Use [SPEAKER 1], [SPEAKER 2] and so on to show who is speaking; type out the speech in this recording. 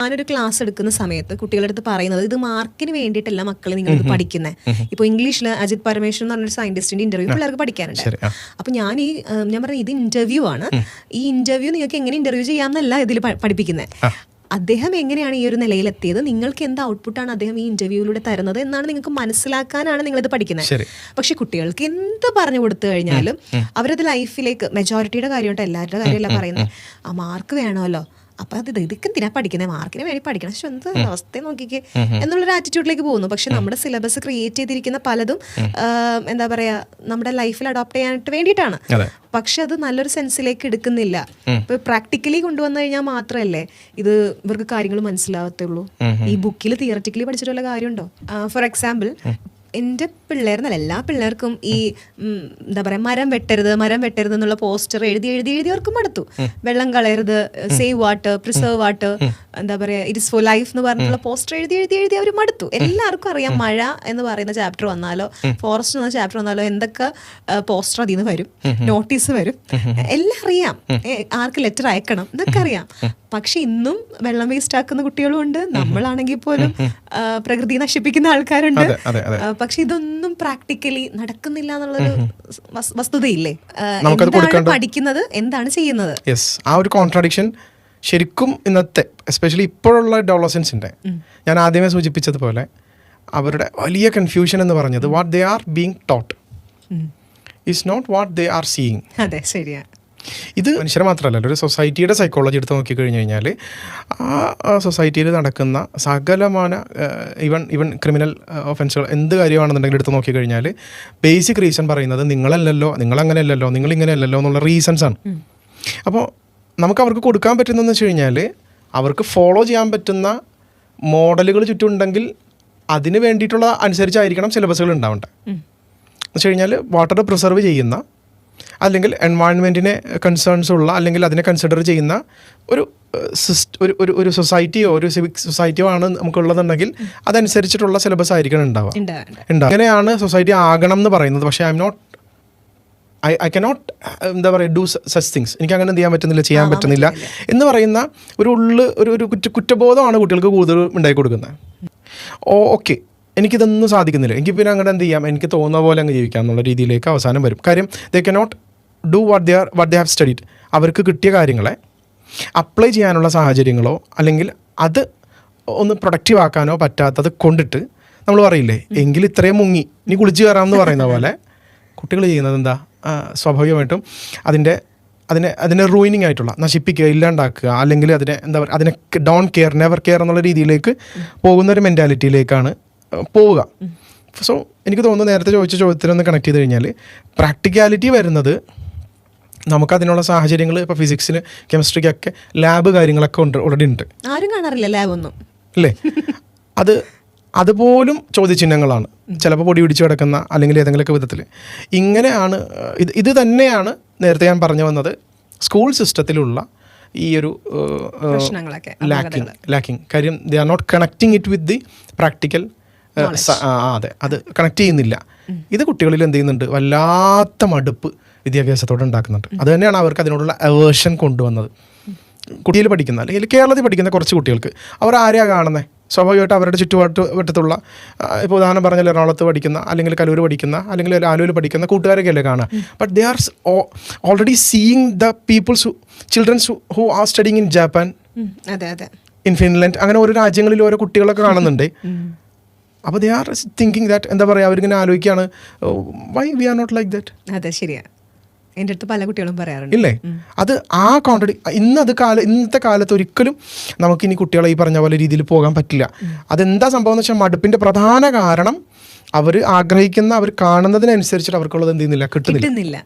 [SPEAKER 1] ഞാനൊരു ക്ലാസ് എടുക്കുന്ന സമയത്ത് കുട്ടികളുടെ അടുത്ത് പറയുന്നത് ഇത് മാർക്കിന് വേണ്ടിയിട്ടല്ല മക്കളെ നിങ്ങൾ ഇത് പഠിക്കുന്നത് ഇപ്പോൾ ഇംഗ്ലീഷിൽ അജിത് പരമേശ്വരൻ എന്ന് പറഞ്ഞൊരു സയന്റിസ്റ്റിന്റെ ഇന്റർവ്യൂ പിള്ളേർക്ക് പഠിക്കാനുണ്ട്.
[SPEAKER 2] അപ്പോൾ
[SPEAKER 1] അപ്പൊ ഞാൻ ഈ ഞാൻ പറഞ്ഞ ഇത് ഇന്റർവ്യൂ ആണ്. ഈ ഇന്റർവ്യൂ നിങ്ങൾക്ക് എങ്ങനെ ഇന്റർവ്യൂ ചെയ്യാമെന്നല്ല ഇതിൽ പഠിപ്പിക്കുന്നത് അദ്ദേഹം എങ്ങനെയാണ് ഈ ഒരു നിലയിലെത്തിയത്? നിങ്ങൾക്ക് എന്ത് ഔട്ട്പുട്ടാണ് അദ്ദേഹം ഈ ഇന്റർവ്യൂവിലൂടെ തരുന്നത് എന്നാണ് നിങ്ങൾക്ക് മനസ്സിലാക്കാനാണ് നിങ്ങൾ ഇത് പഠിക്കുന്നത് പക്ഷെ കുട്ടികൾക്ക് എന്ത് പറഞ്ഞു കൊടുത്തു കഴിഞ്ഞാലും അവരത് ലൈഫിലേക്ക് മെജോറിറ്റിയുടെ കാര്യമായിട്ട് എല്ലാവരുടെ കാര്യമല്ല പറയുന്നത് ആ മാർക്ക് വേണമല്ലോ. അപ്പൊ അത് ഇതൊക്കെ എന്തിനാ പഠിക്കുന്നത് മാർക്കിന് വേണ്ടി പഠിക്കണം. പക്ഷെ എന്ത് അവസ്ഥ നോക്കിക്കേ. എന്നുള്ളൊരു ആറ്റിറ്റ്യൂഡിലേക്ക് പോകുന്നു. പക്ഷെ നമ്മുടെ സിലബസ് ക്രിയേറ്റ് ചെയ്തിരിക്കുന്ന പലതും എന്താ പറയാ നമ്മുടെ ലൈഫിൽ അഡോപ്റ്റ് ചെയ്യാനായിട്ട് വേണ്ടിയിട്ടാണ്. പക്ഷെ അത് നല്ലൊരു സെൻസിലേക്ക് എടുക്കുന്നില്ല. ഇപ്പൊ പ്രാക്ടിക്കലി കൊണ്ടുവന്നു കഴിഞ്ഞാൽ മാത്രമല്ലേ ഇത് ഇവർക്ക് കാര്യങ്ങൾ മനസ്സിലാവത്തുള്ളൂ? ഈ ബുക്കിൽ തിയററ്റിക്കലി പഠിച്ചിട്ടുള്ള കാര്യമുണ്ടോ? ഫോർ എക്സാമ്പിൾ എന്റെ പിള്ളേർന്നല്ല എല്ലാ പിള്ളേർക്കും ഈ എന്താ പറയാ മരം വെട്ടരുത് മരം വെട്ടരുത് എന്നുള്ള പോസ്റ്റർ എഴുതി എഴുതി എഴുതി അവർക്ക് മടുത്തു. വെള്ളം കളയരുത് സേവ് വാട്ടർ പ്രിസർവ് വാട്ടർ എന്താ പറയാ ഇറ്റ് ഇസ് ഫോർ ലൈഫ് എന്ന് പറഞ്ഞിട്ടുള്ള പോസ്റ്റർ എഴുതി എഴുതി എഴുതി അവർ മടുത്തു. എല്ലാവർക്കും അറിയാം മഴ എന്ന് പറയുന്ന ചാപ്റ്റർ വന്നാലോ ഫോറസ്റ്റ് എന്ന ചാപ്റ്റർ വന്നാലോ എന്തൊക്കെ പോസ്റ്റർ അതിൽ നിന്ന് വരും. നോട്ടീസ് വരും. എല്ലാം അറിയാം. ആർക്ക് ലെറ്റർ അയക്കണം? എന്നൊക്കെ അറിയാം. പക്ഷെ ഇന്നും വെള്ളം വേസ്റ്റ് ആക്കുന്ന കുട്ടികളും ഉണ്ട് നമ്മളാണെങ്കിൽ പോലും പ്രകൃതി നശിപ്പിക്കുന്ന ആൾക്കാരുണ്ട്. പക്ഷെ ഇതൊന്നും പ്രാക്ടിക്കലി നടക്കുന്നില്ല എന്നുള്ളൊരു വസ്തുതയില്ലേ? എന്താണ് പഠിക്കുന്നത്? എന്താണ് ചെയ്യുന്നത്?
[SPEAKER 2] ആ ഒരു കോൺട്രാഡിക്ഷൻ ശരിക്കും ഇന്നത്തെ എസ്പെഷ്യലി ഇപ്പോഴുള്ള ഡെവലപ്മെൻസിന്റെ ഞാൻ ആദ്യമേ സൂചിപ്പിച്ചതുപോലെ അവരുടെ വലിയ കൺഫ്യൂഷൻ എന്ന് പറഞ്ഞത് what they are being taught is not what they are seeing
[SPEAKER 1] അതെ ശരിയാ.
[SPEAKER 2] ഇത് മനുഷ്യരെ മാത്രമല്ല ഒരു സൊസൈറ്റിയുടെ സൈക്കോളജി എടുത്ത് നോക്കിക്കഴിഞ്ഞ് കഴിഞ്ഞാൽ ആ സൊസൈറ്റിയിൽ നടക്കുന്ന സകലമാന ഇവൺ ഇവൺ ക്രിമിനൽ ഒഫൻസുകൾ എന്ത് കാര്യമാണെന്നുണ്ടെങ്കിൽ എടുത്ത് നോക്കിക്കഴിഞ്ഞാൽ ബേസിക് റീസൺ പറയുന്നത് നിങ്ങളല്ലല്ലോ നിങ്ങളങ്ങനെയല്ലല്ലോ നിങ്ങളിങ്ങനെയല്ലല്ലോ എന്നുള്ള റീസൺസ് ആണ്. അപ്പോൾ നമുക്ക് അവർക്ക് കൊടുക്കാൻ പറ്റുന്നതെന്ന് വെച്ച് കഴിഞ്ഞാൽ അവർക്ക് ഫോളോ ചെയ്യാൻ പറ്റുന്ന മോഡലുകൾ ചുറ്റുമുണ്ടെങ്കിൽ അതിന് വേണ്ടിയിട്ടുള്ള അനുസരിച്ചായിരിക്കണം സിലബസുകൾ ഉണ്ടാവേണ്ടത്. എന്ന് വെച്ച് കഴിഞ്ഞാൽ വാട്ടർ പ്രിസർവ് ചെയ്യുന്ന അല്ലെങ്കിൽ എൻവയോൺമെന്റിനെ കൺസേൺസ് ഉള്ള അല്ലെങ്കിൽ അതിനെ കൺസിഡർ ചെയ്യുന്ന ഒരു സിസ്റ്റ് ഒരു ഒരു ഒരു സൊസൈറ്റിയോ ഒരു സിവിക് സൊസൈറ്റിയോ ആണ് നമുക്കുള്ളതെന്നുണ്ടെങ്കിൽ അതനുസരിച്ചിട്ടുള്ള സിലബസ് ആയിരിക്കണം ഉണ്ടാവുക.
[SPEAKER 1] ഉണ്ട് ഉണ്ട്.
[SPEAKER 2] അങ്ങനെയാണ് സൊസൈറ്റി ആകണം എന്ന് പറയുന്നത്. പക്ഷേ I'm not I I cannot എന്താ പറയുക ഡു സച്ച് തിങ്സ് എനിക്ക് അങ്ങനെ എന്ത് ചെയ്യാൻ പറ്റുന്നില്ല ചെയ്യാൻ പറ്റുന്നില്ല എന്ന് പറയുന്ന ഒരു ഉള്ളു ഒരു ഒരു കുറ്റ കുറ്റബോധമാണ് കുട്ടികൾക്ക് കൂടുതൽ ഉണ്ടായി കൊടുക്കുന്നത് ഓ ഓക്കെ. എനിക്കിതൊന്നും സാധിക്കുന്നില്ല. എനിക്ക് പിന്നെ അങ്ങോട്ട് എന്ത് ചെയ്യാം? എനിക്ക് തോന്നുന്ന പോലെ അങ്ങ് ജീവിക്കാം എന്നുള്ള രീതിയിലേക്ക് അവസാനം വരും. കാര്യം they cannot do what they are what they have studied അവർക്ക് കിട്ടിയ കാര്യങ്ങളെ അപ്ലൈ ചെയ്യാനുള്ള സാഹചര്യങ്ങളോ അല്ലെങ്കിൽ അത് ഒന്ന് പ്രൊഡക്റ്റീവ് ആക്കാനോ പറ്റാത്തത് കൊണ്ടിട്ട് നമ്മൾ പറയില്ലേ എങ്കിൽ ഇത്രയും മുങ്ങി ഇനി കുളിച്ച് കയറാമെന്ന് പറയുന്ന പോലെ. കുട്ടികൾ ചെയ്യുന്നത് എന്താ? സ്വാഭാവികമായിട്ടും അതിന്റെ അതിനെ അതിനെ റൂയിനിങ് ആയിട്ടുള്ള നശിപ്പിക്കുക ഇല്ലാണ്ടാക്കുക അല്ലെങ്കിൽ അതിനെ എന്താ പറയുക അതിനെ ഡോൺ കെയർ നെവർ കെയർ എന്നുള്ള രീതിയിലേക്ക് പോകുന്ന ഒരു മെന്റാലിറ്റിയിലേക്കാണ് പോവുക. സോ എനിക്ക് തോന്നുന്നു നേരത്തെ ചോദിച്ച ചോദ്യത്തിനൊന്ന് കണക്ട് ചെയ്ത് കഴിഞ്ഞാൽ പ്രാക്ടിക്കാലിറ്റി വരുന്നത് നമുക്കതിനുള്ള സാഹചര്യങ്ങൾ ഇപ്പോൾ ഫിസിക്സിന് കെമിസ്ട്രിക്കൊക്കെ ലാബ് കാര്യങ്ങളൊക്കെ ഉണ്ട് ഓൾറെഡി ഉണ്ട്.
[SPEAKER 1] ആരും കാണാറില്ല ലാബ് ഒന്നും.
[SPEAKER 2] അല്ലേ അത് അതുപോലും ചോദ്യചിഹ്നങ്ങളാണ്. ചിലപ്പോൾ പൊടി പിടിച്ച് കിടക്കുന്ന അല്ലെങ്കിൽ ഏതെങ്കിലുമൊക്കെ വിധത്തിൽ ഇങ്ങനെയാണ് ഇത് ഇത് തന്നെയാണ് നേരത്തെ ഞാൻ പറഞ്ഞു വന്നത് സ്കൂൾ സിസ്റ്റത്തിലുള്ള ഈ ഒരു ലാക്കിംഗ് ലാക്കിംഗ് കാര്യം they are not connecting it with the practical അതെ. അത് കണക്ട് ചെയ്യുന്നില്ല. ഇത് കുട്ടികളിൽ എന്ത് ചെയ്യുന്നുണ്ട്? വല്ലാത്ത മടുപ്പ് വിദ്യാഭ്യാസത്തോടെ ഉണ്ടാക്കുന്നുണ്ട്. അത് തന്നെയാണ് അവർക്ക് അതിനോടുള്ള അവേർഷൻ കൊണ്ടുവന്നത്. കുട്ടിയിൽ പഠിക്കുന്ന അല്ലെങ്കിൽ കേരളത്തിൽ പഠിക്കുന്ന കുറച്ച് കുട്ടികൾക്ക് അവർ ആരെയാ കാണുന്നത് സ്വാഭാവികമായിട്ട് അവരുടെ ചുറ്റുപാട്ട് വട്ടത്തുള്ള ഇപ്പോൾ ഉദാഹരണം പറഞ്ഞാൽ എറണാകുളത്ത് പഠിക്കുന്ന അല്ലെങ്കിൽ കലൂർ പഠിക്കുന്ന അല്ലെങ്കിൽ ആലൂർ പഠിക്കുന്ന കൂട്ടുകാരൊക്കെയല്ലേ കാണുക. But they are already seeing the peoples childrens who are studying in Japan
[SPEAKER 1] അതെ അതെ.
[SPEAKER 2] ഇൻ ഫിൻലൻഡ് അങ്ങനെ ഓരോ രാജ്യങ്ങളിൽ ഓരോ കുട്ടികളൊക്കെ കാണുന്നുണ്ട്. അപ്പോൾ ദേ ആർ തിങ്കിങ് ദാറ്റ് എന്താ പറയുക അവരിങ്ങനെ ആലോചിക്കുകയാണ്. Why we are not like that
[SPEAKER 1] അതെ ശരിയാ. എന്റെ അടുത്ത് പല കുട്ടികളും പറയാറുണ്ട്.
[SPEAKER 2] ഇല്ലേ? അത് ആ കോൺട്രഡി ഇന്ന് അത് കാല ഇന്നത്തെ കാലത്ത് ഒരിക്കലും നമുക്കിനി കുട്ടികളെ ഈ പറഞ്ഞ പോലെ രീതിയിൽ പോകാൻ പറ്റില്ല. അതെന്താ സംഭവം എന്ന് വെച്ചാൽ മടുപ്പിന്റെ പ്രധാന കാരണം അവർ ആഗ്രഹിക്കുന്ന അവർ കാണുന്നതിനനുസരിച്ചിട്ട് അവർക്കുള്ളത് എന്ത് ചെയ്യുന്നില്ല?
[SPEAKER 1] കിട്ടുന്നില്ല.